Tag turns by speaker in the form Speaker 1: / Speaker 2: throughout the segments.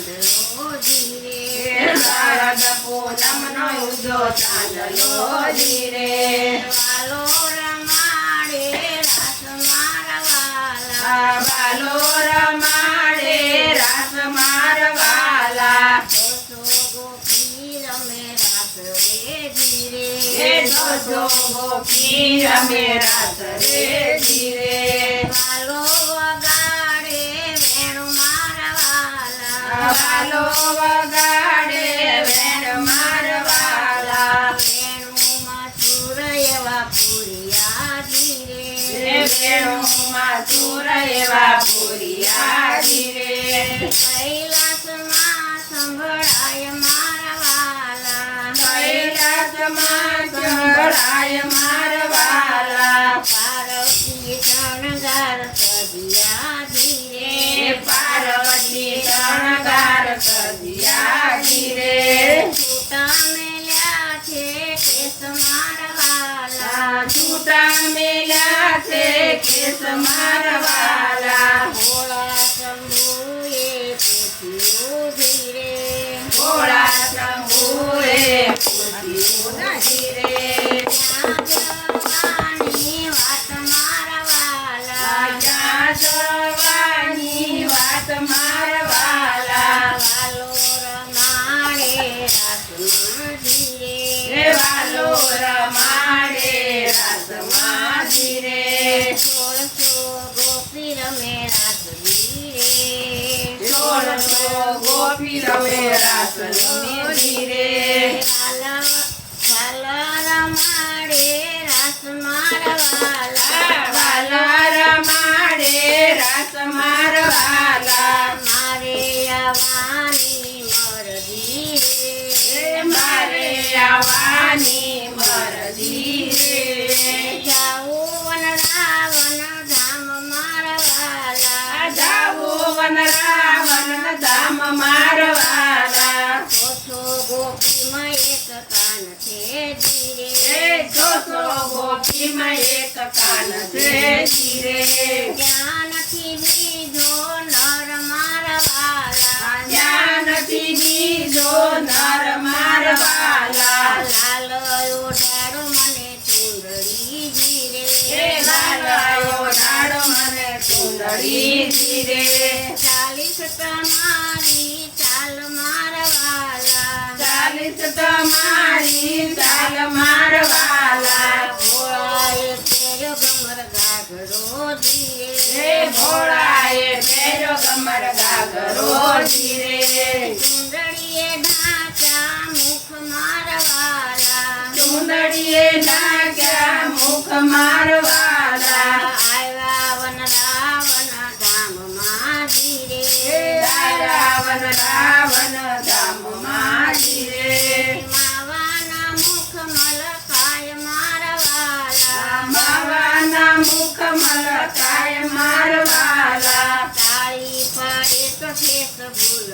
Speaker 1: ચાંદલો જીરે
Speaker 2: શારદ પૂનમનો ઉજો ચાંદલો જીરે
Speaker 1: વાલો રમાડે રાસ મારવાલા
Speaker 2: વાલો રમાડે રાસ મારવાલા
Speaker 1: ગોપી રમે રાસ રે
Speaker 2: જોજો ગોપી રમે રાસ રે
Speaker 1: પુરિયા જીરે વાલો રમાડે રાસમાં
Speaker 2: જીરે
Speaker 1: સોળસો ગોપી રમે રાસ ધીરે
Speaker 2: સોળસો ગોપી રમે રાસ રમે જીરે
Speaker 1: વાલા રમાડે રાસ
Speaker 2: વાલા મારવાલા
Speaker 1: કોસો ગોપીમાં એક કાન છે ધીરે.
Speaker 2: જોશો ગોપીમાં એક કાન છે જીરે
Speaker 1: જ્ઞાનથી બીજો નર મારવાલા.
Speaker 2: જ્ઞાનથી બીજો નર મારવાલા.
Speaker 1: લાલ ઓઢાડો મને ચૂંદડી જીરે
Speaker 2: લાલાયો ડાળો મને ચૂંદડી જીરે
Speaker 1: ચાલીસ તમારી ચાલ મારવાલા
Speaker 2: ચાલીસ તમારી ચાલ મારવાલા
Speaker 1: ભોળાએ પહેર્યો ગમર ગાઘરો જીરે
Speaker 2: ભોળાએ પહેર્યો કમર ગાગરો જીરે
Speaker 1: ચૂંદડીએ ઢાંચા મુખ મારવાલા
Speaker 2: ચૂંદડીએ ઢાંક્યા મુખ મારવાલા
Speaker 1: ધામમાં
Speaker 2: જીરે
Speaker 1: માવાના મુખ મલકાય મારવાલા
Speaker 2: માવાના મુખ મલકાય મારવાલા
Speaker 1: તાળી પાડે તો ભૂલ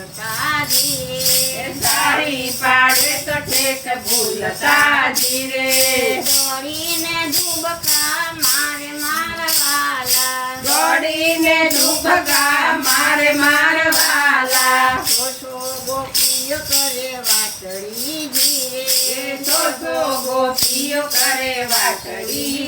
Speaker 1: ધીરે
Speaker 2: તારી પાડે તો ઠેક ભૂલતા જીરે
Speaker 1: દોડીને ધુબકા મારે મારવાલા
Speaker 2: દોડીને ડૂબકા મારે મારવાલા
Speaker 1: ગોપીઓ કરે વાટડી જીએ
Speaker 2: તો ગોપીઓ કરે વાટડી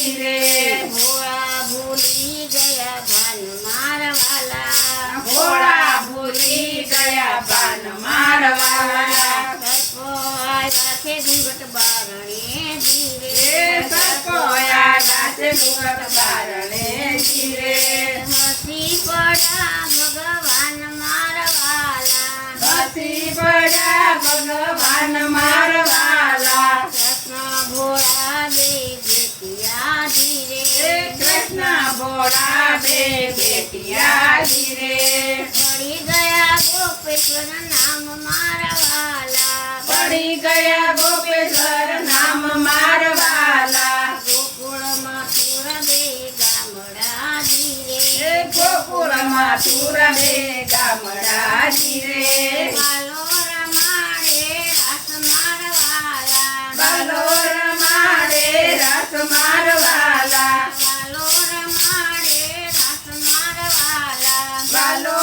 Speaker 2: ભૂલી રે
Speaker 1: ભોળા ભૂલી ગયા ભાન મારવાલા.
Speaker 2: ભોળા ભૂલી ગયા
Speaker 1: ભાન મારવાલા.
Speaker 2: સર્પો આવ્યા ધીરે સર્પો
Speaker 1: આવ્યા ભોળા બે બેટિયા પડી ગયા ગોપેશ્વર નામ મારવાલા
Speaker 2: પડી ગયા ગોપેશ્વર નામ મારવાલા
Speaker 1: ગોકુળમાં પૂર બે ગામડા રે
Speaker 2: ગોકુળમાં તુર બે ગામડા જીરે
Speaker 1: બાલો મારવાલા